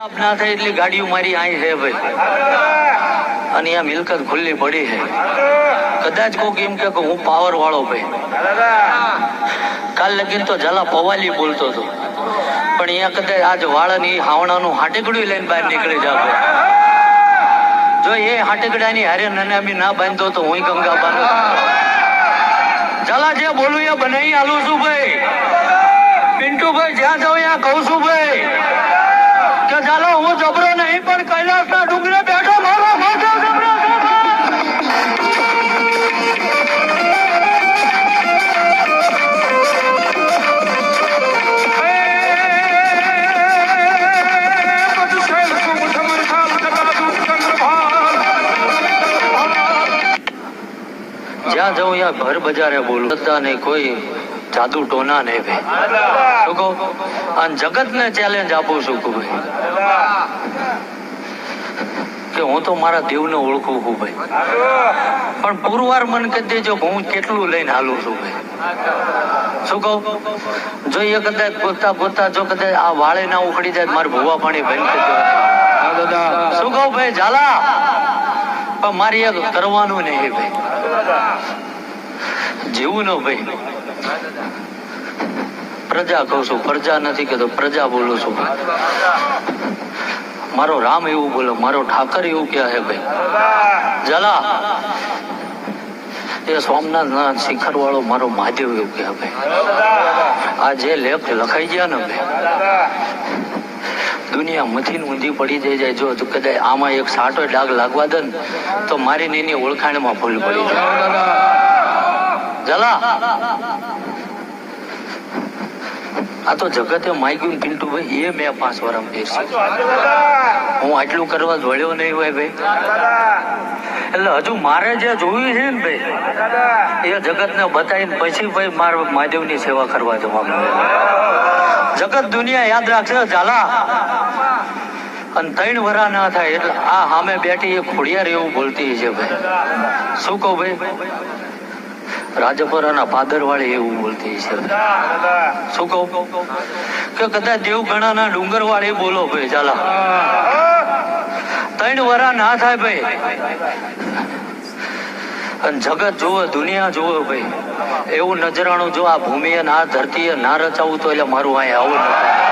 ના થાય એટલે ગાડીઓ મારી આઈ છે ભાઈ. અને આ મિલકત ખુલ્લી પડી છે. કદાચ કોક એમ કે હું પાવર વાળો ભાઈ. કાલ લગીન તો જલા પવાલી બોલતો હતો. પણ અહીંયા કદાચ આજ વાળાની હાવણાનું હાટેકડું લઈને બહાર નીકળી જાવ જો એ હાટેકડાની હારે નનામી ના બાંધતો તો હું ગંગા બાંધો. જલા જે બોલું એ બનાવી આલું છું ભાઈ પિન્ટુભાઈ જ્યાં જાઉં ત્યાં કહું છું ભાઈ કે ચાલો નહીં, પણ કૈલાસના ડુંગરે બેઠો મારો. જ્યાં જાઉં ત્યાં ભર બજારે બોલું. કોઈ જાદુ ટોના નહીં ભાઈ અને જગતને ચેલેન્જ આપું છું કે ભાઈ કે હું તો મારા દેવને ઓળખું છું ભાઈ. પણ પુરવાર મન કહી દેજો હું કેટલું લઈને હાલું છું ભાઈ. શું કહું? જો કદાચ પોતા પોતા જો કદાચ આ વાળે ના ઉખડી જાય મારે ભૂવા પાણી ભાઈ શું કહું ભાઈ? ઝાલા! પણ મારી એક કરવાનું નહીં ભાઈ. જીવું ન ભાઈ. પ્રજા કહું છું, પ્રજા નથી કહેતો, પ્રજા બોલું છું મારો રામ એવું બોલો, મારો ઠાકર એવું ક્યાં હે ભાઈ. જલા. એ સોમનાથ ના શિખર વાળો મારો મહાદેવ એવું કહે ભાઈ. આ જે લેખ લખાઈ ગયા ને ભાઈ, દુનિયા મથીન ઊંધી પડી જઈ જાય. જો કદાચ આમાં એક સાટો ડાઘ લાગવા દે ને, તો મારી એની ઓળખાણમાં ભૂલ પડી જાય. જલા. આ તો જગતે માય ગયું પિન્ટુ ભાઈ એ મેં પાંચ વર્ષ હું આટલું કરવા જોડ્યો નહીં હોય ભાઈ. એટલે હજુ મારે જે જોયું છે ને ભાઈ એ જગતને બતાવીને પછી ભાઈ મારે મહાદેવની સેવા કરવા જવાનું જગત દુનિયા યાદ રાખશે ઝાલા. અને ત્રણ વરા ના થાય એટલે આ સામે બેઠી એ ખોડિયાર એવું બોલતી છે ભાઈ. શું કહું ભાઈ? રાજપરાના પાદરવાળી એવું બોલતી છે શું કહું? કે કદાચ દેવગણાના ડુંગર વાળી બોલો ભાઈ, ચાલા. ત્રણ વરા ના થાય ભાઈ. અને જગત જુઓ, દુનિયા જુઓ ભાઈ. એવું નજરાણું જો આ ભૂમિએ ના ધરતીએ ના રચાવું તો એટલે મારું અહીંયા આવું નથી